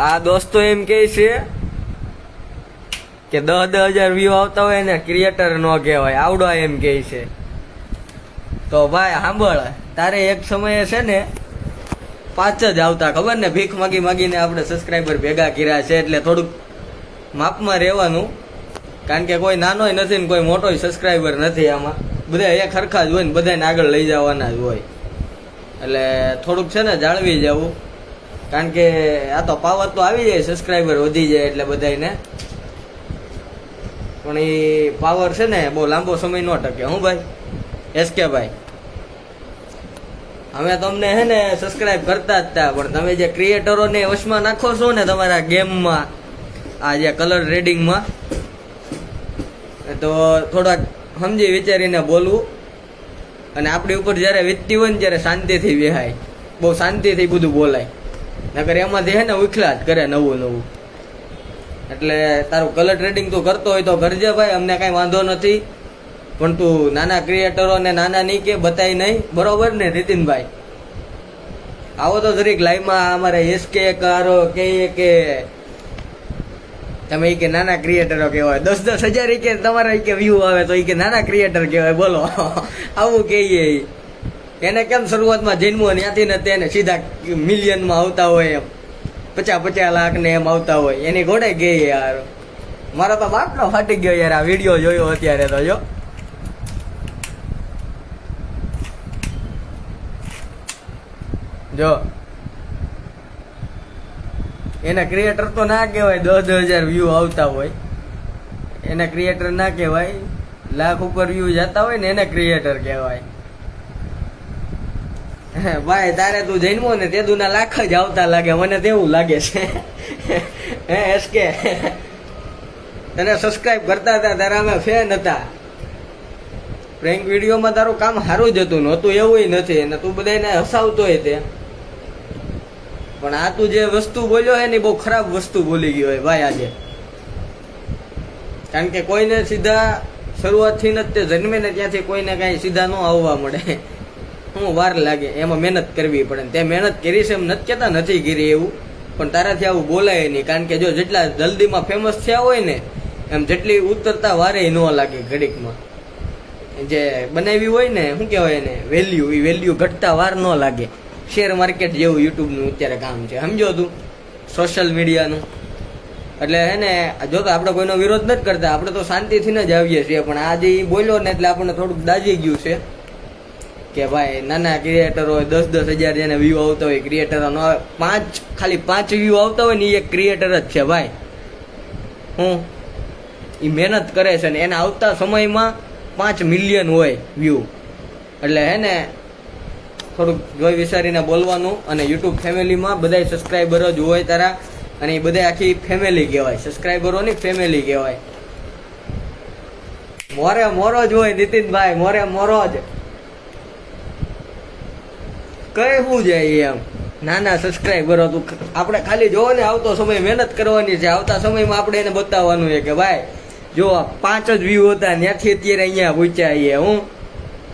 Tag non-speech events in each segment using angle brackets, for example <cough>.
આ દોસ્તો એમ કે છે કે દસ દસ હજાર વ્યૂ આવતા હોય ને ક્રિએટર નો કહેવાય. આવડો એમ કે છે. તો ભાઈ, સાંભળ, તારે એક સમયે છે ને પાંચ જ આવતા. ખબર ને? ભીખ માગી માગીને આપણે સબસ્ક્રાઈબર ભેગા કર્યા છે એટલે થોડુંક માપમાં રહેવાનું. કારણ કે કોઈ નાનોય નથી ને કોઈ મોટોય સબસ્ક્રાઈબર નથી આમાં. બધા એક સરખા જ હોય ને બધાને આગળ લઈ જવાના જ હોય. એટલે થોડુંક છે ને જાળવી જવું. કારણ કે આ તો પાવર તો આવી જાય સબસ્ક્રાઈબર વધી જાય એટલે બધાને પણ એ પાવર છે ને, બહુ લાંબો સમય ન ટકે. હું ભાઈ? એસકે ભાઈ. અમે તમને હે ને સબસ્ક્રાઇબ કરતા જ હતા પણ તમે જે ક્રિએટરોને વશમાં નાખો છો ને તમારા ગેમમાં, આ જે કલર રેડિંગમાં તો થોડાક સમજી વિચારીને બોલવું. અને આપણી ઉપર જ્યારે વીતતી હોય ને ત્યારે શાંતિથી વિહાય. બહુ શાંતિથી બધું બોલાય. નકર એમાંથી હે ને ઉખલા જ કરે નવું નવું. એટલે તારું કલર ટ્રેડિંગ તું કરતો હોય તો કરજે ભાઈ, અમને કાંઈ વાંધો નથી. પણ તું નાના ક્રિએટરો ને નાના નહીં કે, બતાય નહીં. બરોબર ને, નીતિનભાઈ? આવો તો જરીક લાઈવમાં અમારે એસકે કારો કે કે તમે એ કે નાના ક્રિએટરો કહેવાય. દસ દસ હજાર એ કે તમારા એ કે વ્યૂ આવે તો એ કે નાના ક્રિએટર કહેવાય. બોલો. <laughs> આવું કહીએ. એને કેમ શરૂઆતમાં જન્મો ને ત્યાંથી ને તેને સીધા મિલિયનમાં આવતા હોય એમ. પચાસ પચાસ લાખ ને એમ આવતા હોય. એની ઘોડે ગઈ યાર. મારો તો બાપનો ફાટી ગયો યાર. આ વીડિયો જોયો અત્યારે તો, જો. જો. એના ક્રિએટર તો ના કહેવાય. દસ દસ હજાર વ્યૂ આવતા હોય. એના ક્રિએટર ના કહેવાય. લાખ ઉપર વ્યૂ જતા હોય ને એને ક્રિએટર કહેવાય. ભાઈ, તારે તું જન્મો ને તે દુના લાખ જ આવતા લાગે, મને તેવું લાગે છે. હે એસકે તને સબસ્ક્રાઇબ કરતા હતા, તારા અમે ફેન હતા. પ્રેન્ક વિડીયોમાં તારું કામ સારું જ હતું, નહોતું એવું નથી અને તું બધાને હસાવતો હોય તે. પણ આ તું જે વસ્તુ બોલ્યો હે ને બહુ ખરાબ વસ્તુ બોલી ગયો હોય ભાઈ, આજે. કારણ કે કોઈને સીધા શરૂઆતથી જ તે જન્મે ને ત્યાંથી કોઈને કાંઈ સીધા ન આવવા મળે. હું વાર લાગે, એમાં મહેનત કરવી પડે તે મહેનત કરી છે એમ નથી કહેતા, નથી કરી એવું. પણ તારાથી આવું બોલાય નહીં. કારણ કે જો જેટલા જલ્દીમાં ફેમસ થયા હોય ને, એમ જેટલી ઉતરતા વારે ન લાગે ઘડીકમાં. જે બનાવી હોય ને, શું કહેવાય એને વેલ્યુ એ વેલ્યુ ઘટતા વાર ન લાગે. શેર માર્કેટ જેવું યુટ્યુબનું અત્યારે કામ છે. સમજો તું સોશિયલ મીડિયાનું એટલે હે ને, જો તો આપણે કોઈનો વિરોધ નથી કરતા. આપણે તો શાંતિથી જ આવીએ છીએ. પણ આજે એ બોલ્યો ને એટલે આપણને થોડુંક દાજી ગયું છે. કે ભાઈ, નાના ક્રિએટરો હોય, દસ દસ હજાર જેને વ્યૂ આવતા હોય ક્રિએટરો પાંચ, ખાલી પાંચ વ્યૂ આવતા હોય ને એ ક્રિએટર જ છે ભાઈ. હું? એ મહેનત કરે છે ને એના આવતા સમયમાં પાંચ મિલિયન હોય વ્યૂ એટલે હે ને, થોડુંક જોઈ વિચારીને બોલવાનું અને યુટ્યુબ ફેમિલીમાં બધા સબસ્ક્રાઈબરો જ હોય તારા અને એ બધા આખી ફેમિલી કહેવાય. સબસ્ક્રાઈબરોની ફેમિલી કહેવાય. મોરે મોરો જ હોય નીતિનભાઈ, મોરે મોરો જ. કઈ શું જાય એમ. નાના સબસ્ક્રાઈબરો તું આપણે ખાલી જોવો ને, આવતો સમય મહેનત કરવાની છે. આવતા સમયમાં આપણે એને બતાવવાનું છે કે, ભાઈ, જો પાંચ જ વ્યૂ હતા, ત્યાંથી અત્યારે અહીંયા છીએ હું.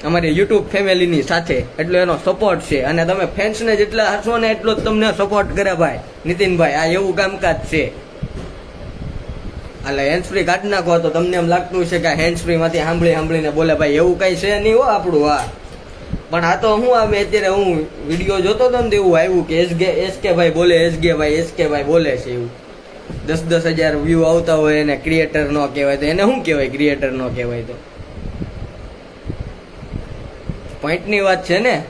અમારી યુટ્યુબ ફેમિલીની સાથે. એટલો એનો સપોર્ટ છે. અને તમે ફેન્સને જેટલા હસો ને, એટલો જ તમને સપોર્ટ કરે ભાઈ. નીતિનભાઈ, આ એવું કામકાજ છે. એટલે હેન્ડ ફ્રી કાઢી નાખો, તો તમને એમ લાગતું છે કે હેન્ડ ફ્રીમાંથી સાંભળી સાંભળીને બોલે, ભાઈ, એવું કંઈ છે નહીં હો આપણું હા પણ આ તો હું આવે અત્યારે હું વીડિયો જોતો હતો ને તેવું આવ્યું કે એસ કે એસ કે ભાઈ બોલે, એસ કે ભાઈ, એસ કે ભાઈ બોલે છે એવું. દસ દસ હજાર વ્યૂ આવતા હોય એને ક્રિએટર નો કહેવાય તો, એને શું કહેવાય ક્રિએટર નો કહેવાય તો? પોઈન્ટની વાત છે ને?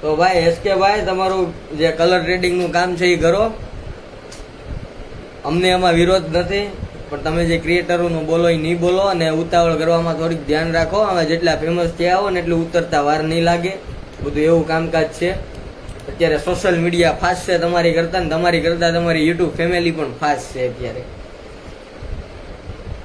તો ભાઈ, એસ કે ભાઈ, તમારું જે કલર ટ્રેડિંગનું કામ છે એ કરો. અમને એમાં વિરોધ નથી. પણ તમે જે ક્રિએટરોનું બોલો એ નહીં બોલો અને ઉતાવળ કરવામાં થોડીક ધ્યાન રાખો. અમે જેટલા ફેમસ થયા હો ને એટલું ઉતરતા વાર નહીં લાગે. બધું એવું કામકાજ છે. અત્યારે સોશિયલ મીડિયા ફાસ્ટ છે તમારી કરતા ને તમારી કરતા તમારી યુટ્યુબ ફેમિલી પણ ફાસ્ટ છે અત્યારે.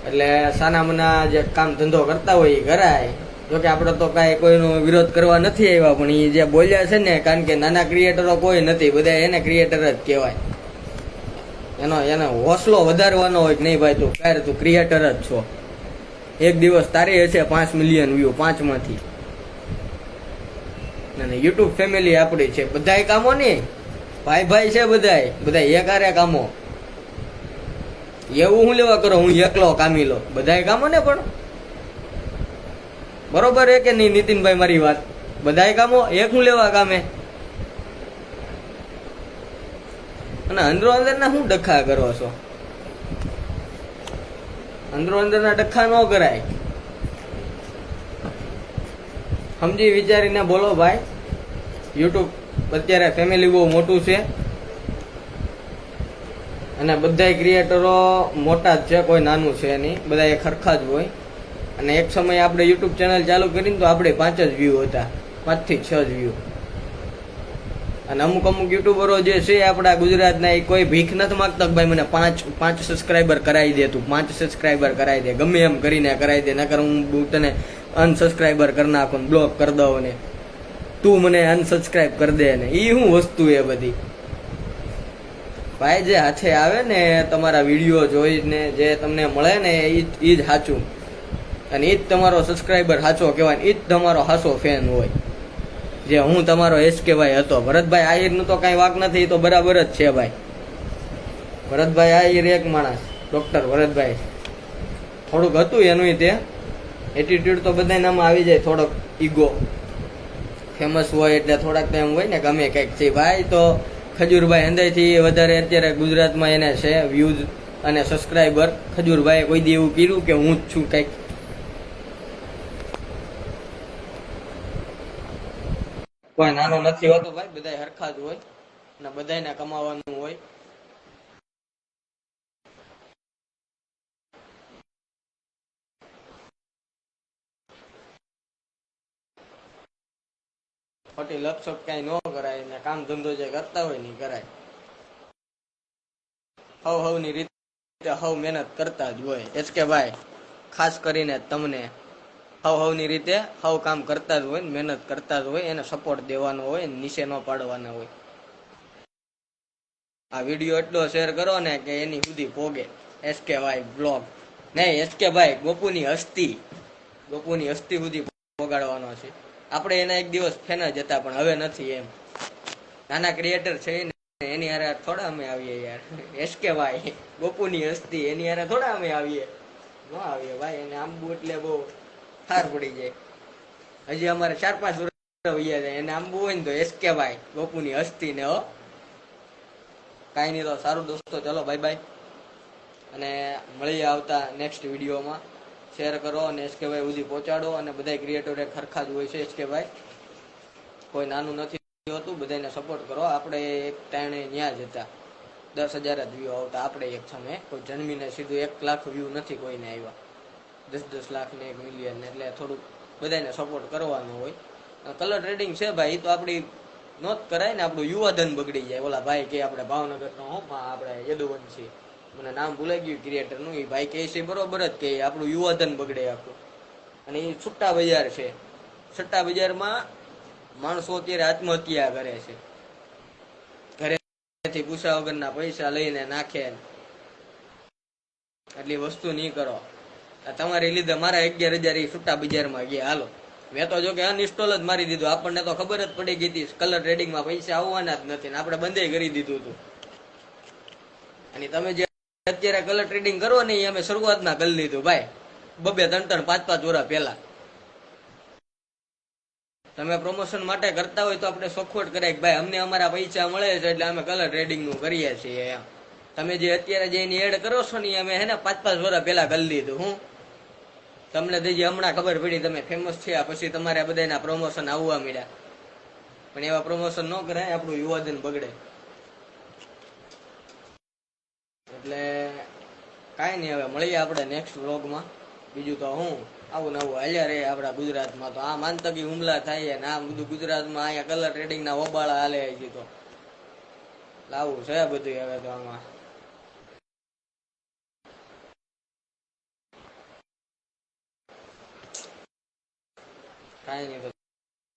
એટલે સાના મના જે કામ ધંધો કરતા હોય એ કરાય જોકે આપણે તો કાંઈ કોઈનો વિરોધ કરવા નથી આવ્યા, પણ એ જે બોલ્યા છે ને, કારણ કે નાના ક્રિએટરો કોઈ નથી બધા એને ક્રિએટર જ કહેવાય. એનો એનો હોસલો વધારવાનો હોય કે નહીં ભાઈ તું ક્યારે તું ક્રિએટર જ છો. એક દિવસ તારી હશે પાંચ મિલિયન વ્યૂ પાંચમાંથી. અને યુટ્યુબ ફેમિલી આપણી છે, બધાય કામો નહીં. ભાઈ ભાઈ છે બધાય બધા એક હારે કામો. એવું હું લેવા કરો, હું એકલો કામી લો. બધાય કામો ને પણ. બરોબર એ કે નહીં નીતિનભાઈ મારી વાત? બધાય કામો, એક હું લેવા કામે? અને અંદરો અંદર ના શું ડખા કરો છો? અંદરો અંદર ના ડખા ન કરાય. સમજી વિચારીને બોલો ભાઈ. યુટ્યુબ અત્યારે ફેમિલી બહુ મોટું છે. અને બધાય ક્રિએટરો મોટા જ છે, કોઈ નાનું છે નહીં. બધા એ ખરખા જ હોય. અને એક સમયે આપણે યુટ્યુબ ચેનલ ચાલુ કરીને તો આપણે પાંચ જ વ્યૂ હતા. પાંચથી છ જ વ્યૂ અને અમુક અમુક યુટ્યુબરો જે છે આપણા ગુજરાતના એ કોઈ ભીખ નથી માગતા ભાઈ મને પાંચ પાંચ સબસ્ક્રાઈબર કરાવી દે તું, પાંચ સબસ્ક્રાઈબર કરાવી દે, ગમે એમ કરીને કરાવી દે, નકર હું તને અનસબસ્ક્રાઈબર કરી નાખું બ્લોક કરી દઉં ને. તું મને અનસબસ્ક્રાઈબ કરી દે ને. એ શું વસ્તુ એ બધી? ભાઈ જે હાથે આવે ને તમારા વીડિયો જોઈને જે તમને મળે ને એ જ સાચું અને એ જ તમારો સબસ્ક્રાઈબર સાચો કહેવાય એ જ તમારો હાસો ફેન હોય. જે હું તમારો એસ કેવાય હતો. ભરતભાઈ આહિરનું તો કાંઈ વાક નથી તો બરાબર જ છે ભાઈ. ભરતભાઈ આહિર એક માણસ ડૉક્ટર ભરતભાઈ. થોડુંક હતું એનું તે. એટીટ્યુડ તો બધાનામાં આવી જાય, થોડોક ઈગો ફેમસ હોય એટલે થોડાક તો એમ હોય ને ગમે કંઈક છે ભાઈ તો ખજૂરભાઈ હંદાઈથી વધારે અત્યારે ગુજરાતમાં એને છે વ્યૂઝ અને સબસ્ક્રાઈબર ખજૂરભાઈએ કોઈ દી એવું કીધું કે હું જ છું કંઈક કોઈ નાનું નથી હોતું ભાઈ બધા હરખા જ હોય અને બધાને કમાવાનું હોય. ખોટી લપસપ કઈ ન કરાય, ને કામ ધંધો જે કરતા હોય ને કરાય. હવની રીતે હવ મહેનત કરતા જ હોય. એચ કે ભાઈ, ખાસ કરીને તમને હવ હવની રીતે હવ કામ કરતા જ હોય મહેનત કરતા જ હોય, એને સપોર્ટ દેવાનો હોય નીચે ન પાડવાના હોય. આ વીડિયો એટલો શેર કરો ને કે એની સુધી પોગે. એસ કે ભાઈ બ્લોગ. નહીં, એસ કે ભાઈ ગોપુની હસ્તી. ગોપુની હસ્તી સુધી પોગાડવાનો છે. આપણે એના એક દિવસ ફેન જ હતા, પણ હવે નથી એમ. નાના ક્રિએટર છે ને, એની હારે થોડા અમે આવીએ યાર. એસ કે ભાઈ ગોપુની હસ્તી, એની હારે થોડા અમે આવીએ. ન આવીએ ભાઈ, એને આંબુ એટલે બહુ ઠાર પડી જાય. હજી અમારે ચાર પાંચ વર્ષ વૈયા જાય. એને આંબુ હોય ને તો એસ કે ભાઈ ગોપુની હસ્તી ને, હો. કાંઈ નહીં તો સારું દોસ્તો, ચલો બાય બાય અને મળીએ આવતા નેક્સ્ટ વિડીયોમાં. શેર કરો અને એસકે ભાઈ સુધી પહોંચાડો અને બધા ક્રિએટર ખરખા જ હોય છે એસકે ભાઈ. કોઈ નાનું નથી હોતું બધાને સપોર્ટ કરો. આપણે એક ટાણે ન્યા જ હતા. દસ હજાર જ વ્યૂ આવતા. આપણે એક સમયે કોઈ જન્મીને સીધું એક લાખ વ્યૂ નથી કોઈને આવ્યા. દસ દસ લાખ ને એક મિલિયન એટલે થોડુંક બધાને સપોર્ટ કરવાનો હોય. કલર ટ્રેડિંગ છે ભાઈ તો આપણી નોત કરાય ને આપણું યુવાધન બગડી જાય. ઓલા ભાઈ કે આપણે ભાવનગરનો, હો આપણે યદુવંશી મને નામ ભૂલાઈ ગયું ક્રિએટરનું એ ભાઈ કહે છે, બરોબર જ કે આપણું યુવાધન બગડે આખું. અને એ છુટ્ટા બજાર છે. છટ્ટા બજારમાં માણસો અત્યારે આત્મહત્યા કરે છે. ઘરેથી પૂછા વગરના પૈસા લઈને નાખે. એટલી વસ્તુ નહીં કરો. તમારી લીધે મારા અગિયાર હજાર છૂટા બજારમાં ગયા. હાલો. મેં તો જો કે અનઇન્સ્ટોલ જ મારી દીધું. આપણને તો ખબર જ પડી ગઈ હતી કલર ટ્રેડિંગમાં પૈસા આવવાના જ નથી આપણે બંધ કરી દીધું હતું. અને તમે જે અત્યારે કલર ટ્રેડિંગ કરો ને એ અમે શરૂઆતમાં કરી લીધું, ભાઈ. બબે ત્રણ ત્રણ પાંચ પાંચ વર્ષ પહેલા. તમે પ્રમોશન માટે કરતા હોય તો આપણે સોખવટ કરાય ભાઈ, અમને અમારા પૈસા મળે છે એટલે અમે કલર ટ્રેડિંગનું કરીએ છીએ તમે જે અત્યારે જે એની એડ કરો છો ને એ અમે હે ને પાંચ પાંચ વર્ષ પહેલા કરી લીધું. હું તમને દેજી હમણાં ખબર પડી તમે ફેમસ થયા પછી તમારે બધાના પ્રમોશન આવવા મળ્યા. પણ એવા પ્રમોશન ન કરાય, આપણું યુવાધન બગડે. એટલે કાંઈ નહીં હવે, મળીએ આપણે નેક્સ્ટ વ્લોગમાં બીજું તો હું આવું નવું હાલ્યા રે આપણા ગુજરાતમાં તો. આ માનતકી હુમલા થાય ને આ બધું ગુજરાતમાં અહીંયા કલર ટ્રેડિંગ ના ઓબાળા હાલે તો. લાવું છે બધું હવે તો આમાં. કાંઈ નહીં તો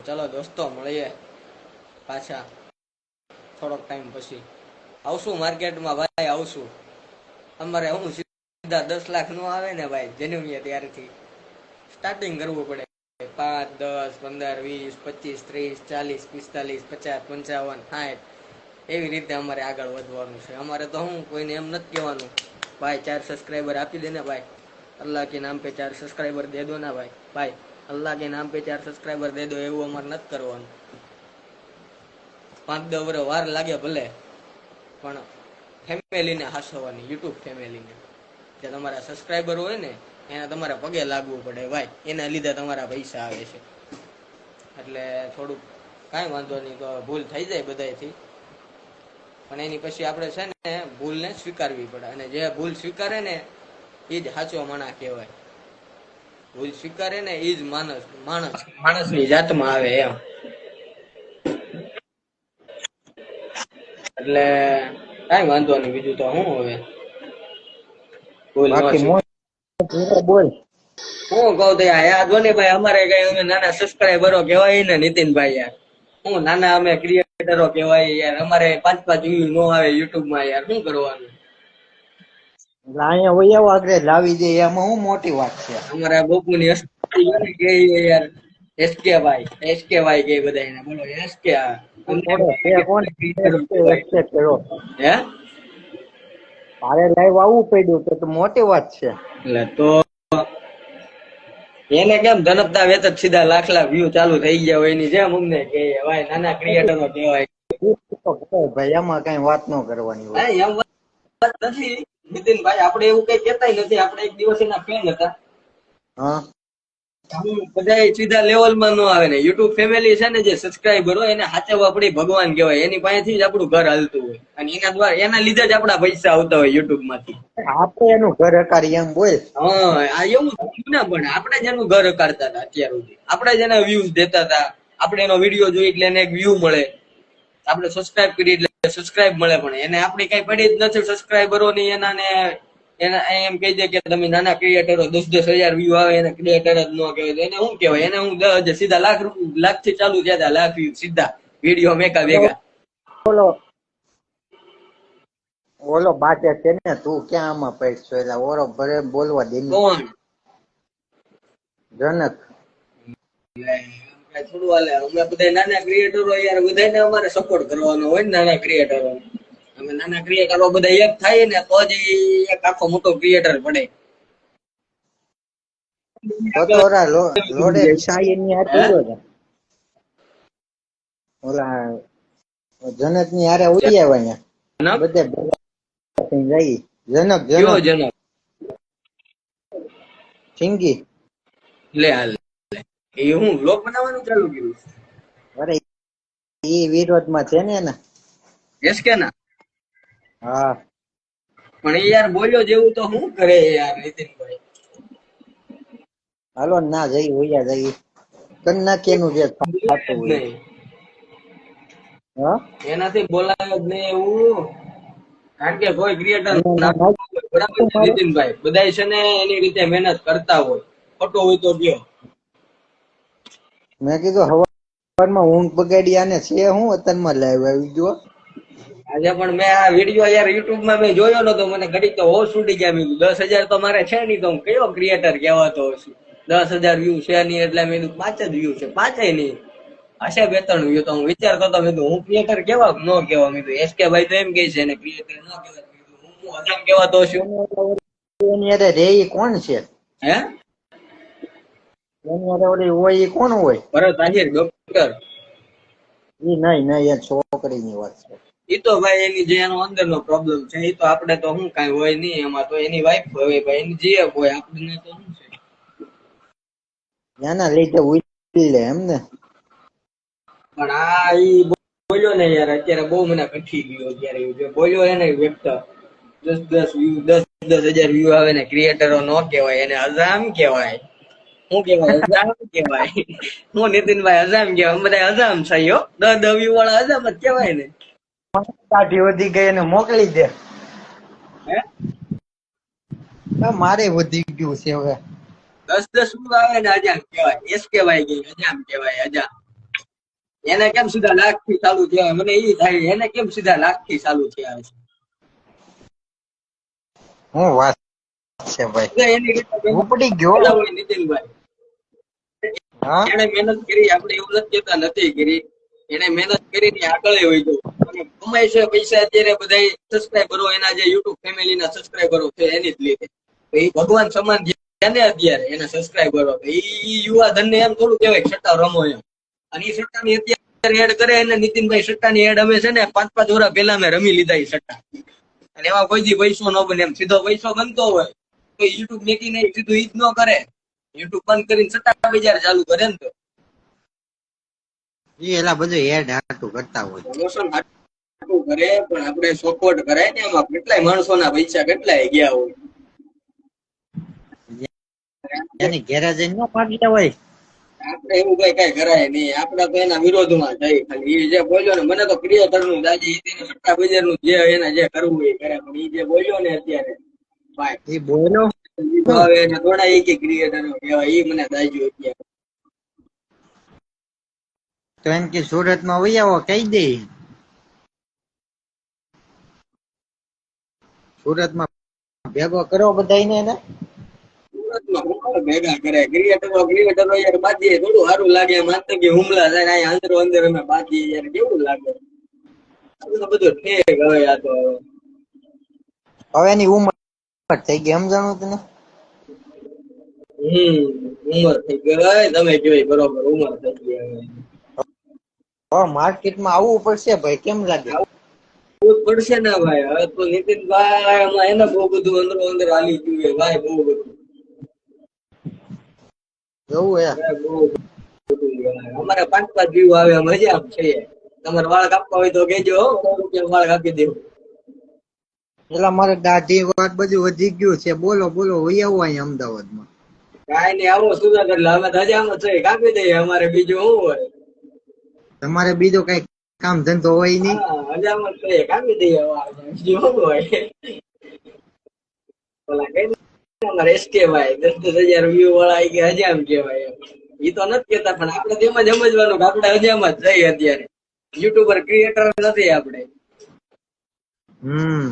ચલો દોસ્તો, મળીએ પાછા થોડોક ટાઈમ પછી. આવશું માર્કેટમાં, ભાઈ, આવશું. અમારે હું સીધા દસ લાખ નો આવે ને ભાઈ જન્મીએ ત્યારથી. સ્ટાર્ટિંગ કરવું પડે. પાંચ, દસ, પંદર, વીસ, પચીસ, ત્રીસ, ચાલીસ, પિસ્તાલીસ, પચાસ, પંચાવન, સાઠ. એવી રીતે અમારે આગળ વધવાનું છે. અમારે તો હું કોઈને એમ નથી કહેવાનું, ભાઈ, ચાર સબસ્ક્રાઈબર આપી દે ને ભાઈ. અલ્લાહ કે નામ પે ચાર સબસ્ક્રાઈબર દે દો ના ભાઈ. ભાઈ અલ્લાહ કે નામ પે ચાર સબસ્ક્રાઈબર દે દો, એવું અમારે નથી કરવાનું. પાંચ દસ વર્ષ વાર લાગે ભલે, પણ ફેમિલીને હાસવાની, યુટ્યુબ ફેમિલીને. જે તમારા સબસ્ક્રાઈબર હોય ને, એના તમારા પગે લાગવું પડે ભાઈ. એના લીધે તમારા પૈસા આવે છે. એટલે થોડુંક કાંઈ વાંધો નહીં, તો ભૂલ થઈ જાય બધાયથી. પણ એની પછી આપણે છે ને, ભૂલને સ્વીકારવી પડે. અને જે ભૂલ સ્વીકારે ને, એ જ સાચો માણા કહેવાય. ભૂલ સ્વીકારે ને એ જ માણસ માણસ. માણસની જાતમાં આવે એમ. એટલે કઈ વાંધો નહીં બીજું તો હું હવે? ન બોલ. હું કહું તો યાર ને ભાઈ અમારે કઈ અમે નાના સબસ્ક્રાઈબરો કહેવાય ને નીતિનભાઈ યાર. હું નાના અમે ક્રિએટરો કહેવાય યાર. અમારે પાંચ પાંચ વ્યૂ નો આવે યુટ્યુબમાં યાર. શું કરવાનું? અહીંયા આગળ લાવી દે. એમાં હું મોટી વાત છે? અમારા બાપુની હસ્તી હોય ને કે યાર એસકે ભાઈ એસકે ભાઈ કે બધા એને બોલો એસકે થોડો તે કોણ? એક્સેપ્ટ કર્યો હે? તારે લાઈવ આવવું પડ્યું તો તો મોટી વાત છે. એટલે તો એને કેમ ધનપતા વેત જ સીધા લાખ લાખ વ્યૂ ચાલુ થઈ ગયા હોય એની જેમ અમને કે ભાઈ નાના ક્રિએટરો કહેવાય. ભાઈ એમાં કઈ વાત ન કરવાની હોય. એમ વાત નથી. નીતિનભાઈ આપણે એવું કઈ કેતા નથી. આપણે એક દિવસ એના ફેન હતા. બધા સીધા લેવલમાં નો આવે ને. યુટ્યુબ ફેમિલી છે ને જે સબસ્ક્રાઇબર હોય એને સાચવવા આપણી ભગવાન કહેવાય. એની પાસેથી જ આપણું ઘર હાલતું હોય. અને એના દ્વારા એના લીધે જ આપણા પૈસા આવતા હોય યુટ્યુબમાંથી આપણે એનું ઘર હકારી એમ બોલ હા આ એવું ના પણ આપણે જ એનું ઘર કાઢતા હતા અત્યાર સુધી. આપણે જ એને વ્યૂઝ દેતા હતા. આપણે એનો વીડિયો જોઈ એટલે એને એક વ્યૂ મળે. આપણે સબસ્ક્રાઇબ કરી એટલે સબસ્ક્રાઇબ મળે પણ એને આપણી કઈ પડી જ નથી સબસ્ક્રાઇબરો ની એના ને એના એમ કહી દે કે તમે નાના ક્રિએટરો દસ દસ હજાર વ્યૂ આવે એને ક્રિએટર જ ન કહેવાય. એને શું કહેવાય? એને હું દસ હજાર સીધા લાખ લાખથી ચાલુ થયા હતા લાખ વ્યૂ સીધા. વીડિયો મેકા ભેગા. બોલો. ઓલો બાટે છે ને તું ક્યાં આમાં પડશો એટલે ઓરો ભરે બોલવા દે કોણ જનક. થોડું હાલે. અમે બધા નાના ક્રિએટરો યાર બધાને અમારે સપોર્ટ કરવાનો હોય નાના ક્રિએટરો અમે નાના ક્રિએટરો બધા એક થાય ને તો જ એક આખો મોટો ક્રિએટર પડે ઓલા જનકની હારે ઉડી આવ્યા બધે જઈ જનક જનક. જનક? સિંગી લે હાલ. એ હું લોક બનાવવાનું ચાલુ કર્યું. અરે એ વિરોધમાં છે ને એના. એસ કે ના? હા. પણ યાર બોલ્યો જેવું તો હું કરે યાર નીતિનભાઈ? હાલો ના જઈ હોયા જઈ. કન નાખી એનું જે થતું હોય. હા? એનાથી બોલાયો જ નહીં એવું. કારણ કે કોઈ ક્રિએટર ના, ના. બરાબર નીતિનભાઈ? બધા છે ને એની રીતે મહેનત કરતા હોય. ખોટો હોય તો ગયો. મેં કીધું હવારમાં ઊંઘ બગાડી આને છે હું વતનમાં લાઈવ આવી ગયો. આજે પણ મેં આ વીડિયો યાર યુટ્યુબમાં મેં જોયો નતો મને ઘડીક તો હોશ ઉડી ગયા. મેં દસ હજાર તો મારે છે નહીં તો હું કયો ક્રિએટર કહેવાતો છું? દસ હજાર વ્યૂ છે નહીં એટલે મેં પાંચ જ વ્યૂ છે પાંચે નહીં. હશે બે ત્રણ વ્યૂ તો હું વિચારતો હતો મેં હું ક્રિએટર કેવા ન કેવા મેં એસકે ભાઈ તો એમ કે છે ને ક્રિએટર ન કેવા હું હજામ કેવાતો છું? કોણ છે? હે? ઓલી હોય ઈ કોણ હોય? ભરત આહિર ડોક્ટર. ઈ નહીં નહીં એ છોકરીની વાત છે. એ તો ભાઈ એની જે એનો અંદર પ્રોબ્લેમ છે એ તો આપણે તો શું કઈ હોય નહીં એમાં તો એની વાઈફ હોય ભાઈ એની જીએફ હોય આપણને તો શું છે? એના લીધે લે એમ ને. પણ આ ઈ બોલ્યો ને યાર અત્યારે બહુ મને કઠી ગયો અત્યારે બોલ્યો એને વ્યક્ત. દસ દસ વ્યૂ દસ દસ હજાર વ્યૂ આવે ને ક્રિએટરો નો કહેવાય એને હજામ કહેવાય. શું કેવાય અજામ કહેવાય. હું નીતિનભાઈ અજામ કેવાય બધા અજામ છે હો. દસ વ્યૂ વાળા અજામ જ કેવાય ને. કાઢી વધી ગઈ એને મોકલી દે. હે? મારે વધી ગયું છે હવે. દસ દસ આવે ને અજામ કેવાય એસ કેવાય કે અજામ કેવાય અજામ. એને કેમ સીધા લાખથી ચાલુ થયા મને એ થાય એને કેમ સીધા લાખથી ચાલુ થયા છે હું વાત છે ભાઈ. એની ઉપડી ગયો. નીતિનભાઈ. હા? એને મહેનત કરી આપણે એવું નથી કેતા નથી કરી. એને મહેનત કરીને આગળ હોય અને કમાય છે પૈસા અત્યારે બધા સબસ્ક્રાઈબરો એના જે યુટ્યુબ ફેમિલી ના સબસ્ક્રાઈબરો છે એની જ લીધે. તો એ ભગવાન સમાન જેને અત્યારે એના સબસ્ક્રાઈબરો એ યુવા ધન ને એમ થોડું કહેવાય સટ્ટા રમો એમ. અને એ સટ્ટાની અત્યારે એડ કરે અને નીતિનભાઈ સટ્ટાની એડ અમે છે ને પાંચ પાંચ વર્ષ પહેલા મેં રમી લીધા એ સટ્ટા અને એમાં કોઈ દી પૈસો ન બને એમ સીધો પૈસો બનતો હોય. યુટ્યુબ મેકીને સીધું ઈ જ ન કરે. યુટ્યુબ બંધ કરીને સટ્ટા બજાર ચાલુ કરે ને તો. એ એલા બધું એડ હાટું કરતા હોય. પ્રમોશન હાટું કરે પણ આપણે સપોર્ટ કરાય ને એમાં. કેટલાય માણસોના પૈસા કેટલાય ગયા હોય. એને ઘેરે જઈને ન પાડ્યા હોય. આપણે એવું કઈ કઈ કરાય નહીં. આપણે તો એના વિરોધમાં જાય ખાલી. એ જે બોલ્યો ને મને તો પ્રિય કરનું દાદી સટ્ટા બજારનું જે એને જે કરવું એ કરે. પણ એ જે બોલ્યો ને અત્યારે ભાઈ. એ બોલો. હવે એને થોડા એ કે ક્રિએટર કહેવાય એ મને દાજ્યું અત્યારે. તો એમ કે સુરતમાં વહી આવો કહી દે. સુરતમાં ભેગો કરો બધાને એને. ભેગા કરે. ક્રિએટરો ક્રિએટરો યાર થોડું સારું લાગે. એમ કે હુમલા થાય અહીંયા અંદરો અંદર અમે યાર કેવું લાગે? આ બધું ઠેક હવે આ તો. હવે એની ઉંમર થઈ ગઈ સમજાણું તને હમ ઉંમર થઈ ગઈ તમે કહેવાય બરોબર ઉંમર થઈ ગઈ હવે. હવે માર્કેટમાં આવવું પડશે ભાઈ કેમ લાગે? આવવું પડશે ને ભાઈ. હવે તો નીતિનભાઈ હમણાં એને બહુ બધું અંદર અંદર હાલી ગયું છે ભાઈ બહુ બધું. એવું હે અમારે પાંચ પાંચ વ્યૂ આવે મજા આમ છે. તમારે વાળ કાપવા હોય તો કેજો રૂપિયા વાળ કાપી દેવું. પેલા મારે દાઢી વાત બધું વધી ગયું છે. બોલો બોલો વહી આવો અહીંયા અમદાવાદમાં. કઈ નઈ આવો સુરત એટલે અમે ધજામાં હજામાં છે કાપી દઈએ અમારે બીજું શું હોય? તમારે બીજો કઈ કામ ધંધો હોય નહીં? હજામાં છે કાપી દઈએ બીજું શું હોય? ઓલા કઈ અમારે એસ કહેવાય દસ દસ હજાર વ્યૂ વાળા હજામ કહેવાય એ તો નથી કેતા પણ આપણે તેમાં જ સમજવાનું કે આપણે હજામાં જ જઈએ અત્યારે. યુટ્યુબર ક્રિએટર નથી આપણે. હમ.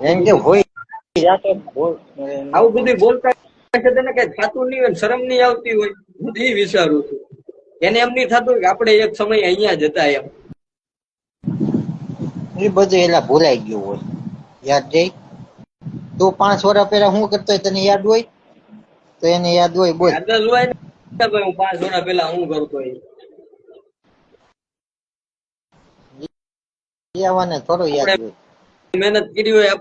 એમ કે હોય. આવું બધું બોલતા છે તેને કઈ થતું નહીં હોય શરમ નહીં આવતી હોય. હું તો વિચારું છું. એને એમ નહીં થતું કે આપણે એક સમય અહીંયા જતા એમ. એ બધું એલા ભૂલાઈ ગયું હોય. યાદ જઈ તું પાંચ વર્ષ પહેલા શું કરતો હોય તને યાદ હોય? તો એને યાદ હોય બોલ. યાદ જ હોય ને. ભાઈ હું પાંચ વર્ષ પહેલા હું કરતો હોય? આવવાને થોડું યાદ હોય. મહેનત કરી હોય